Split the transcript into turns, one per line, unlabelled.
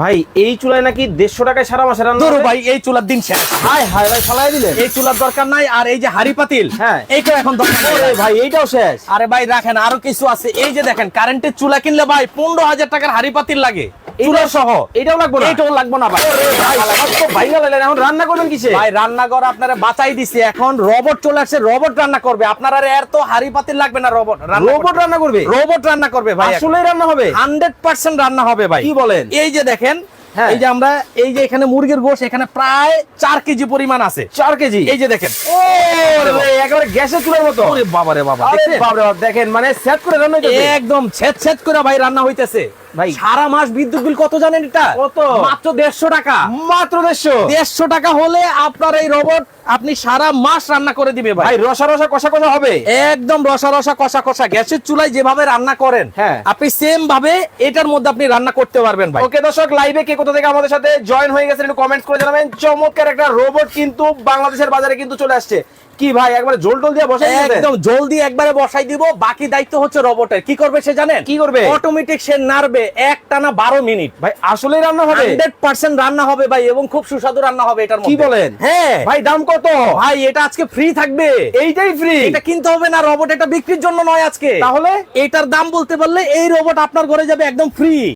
ভাই এই চুলায় নাকি দেড়শো টাকায় সারা মাসে রান্না
ধরো ভাই এই চুলার দিন শেষ।
হায় ভাই ফালাই দিলেন
এই চুলার দরকার নাই আর এই যে হাড়ি পাতিল
হ্যাঁ।
এইটা এখন দরকার
ভাই এইটাও শেষ।
আরে ভাই রাখেন আরও কিছু আছে। এই যে দেখেন কারেন্টের চুলা কিনলে ভাই পনেরো হাজার টাকার হাড়ি পাতিল লাগে। চুলা সহ
এটাও লাগবে না?
এইটাও লাগবে না ভাই।
ভাই সব তো ভাইঙ্গা লাইলেন, এখন রান্না করবেন কিসে?
ভাই রান্নাঘর আপনারা বাঁচাই দিছে এখন রোবট চলে আসছে রোবট রান্না করবে। আপনার এর তো হাড়ি পাতিল লাগবে না রোবট
রোবট রান্না করবে?
রোবট রান্না করবে ভাই।
আসলে রান্না হবে?
হান্ড্রেড পার্সেন্ট রান্না হবে ভাই।
কি বলেন?
এই যে দেখেন
হ্যাঁ।
এই যে আমরা এই যে এখানে মুরগির গোশ এখানে প্রায় চার কেজি পরিমাণ আছে।
চার কেজি?
এই যে দেখেন।
একেবারে গ্যাসের চুলার মতো।
ওরে বাবা?
দেখেন মানে সেট করে রান্না
একদম ছেদ ছেদ করে ভাই রান্না হইতেছে।
ভাই।
সারা মাস বিদ্যুৎ বিল কত জানেন এটা?
কত?
মাত্র দেড়শো টাকা।
মাত্র দেড়শো?
দেড়শো টাকা হলে আপনার এই রোবট আপনি সারা মাস রান্না করে দিবে
ভাই। রসা রসা কষা কষা হবে?
একদম রসা রসা কষা কষা। গ্যাসের চুলায় যেভাবে রান্না করেন
হ্যাঁ।
আপনি সেম ভাবে এটার মধ্যে আপনি রান্না করতে পারবেন ভাই।
ওকে দর্শক লাইভে কে কোথা থেকে আমাদের সাথে জয়েন হয়ে গেছেন একটু কমেন্টস করে জানাবেন। চমৎকার একটা রোবট কিন্তু বাংলাদেশের বাজারে কিন্তু চলে আসছে। কি ভাই একবার জোল টোল দিয়ে বসে
একদম জলদি একবারে বসাই দিব। বাকি দায়িত্ব হচ্ছে রোবটের। কি করবে সে জানেন?
কি করবে?
অটোমেটিক সে নাড়বে এক টানা বারো মিনিট।
ভাই আসলে রান্না হবে।
হান্ড্রেড পার্সেন্ট রান্না হবে ভাই এবং খুব সুস্বাদু রান্না হবে এটার মধ্যে।
কি বলেন?
হ্যাঁ।
ভাই দাম কত?
ভাই এটা আজকে ফ্রি থাকবে।
এইটাই ফ্রি
এটা কিনতে হবে না রোবট এটা বিক্রির জন্য নয় আজকে।
তাহলে?
এটার দাম বলতে পারলে এই রোবট আপনার ঘরে যাবে একদম ফ্রি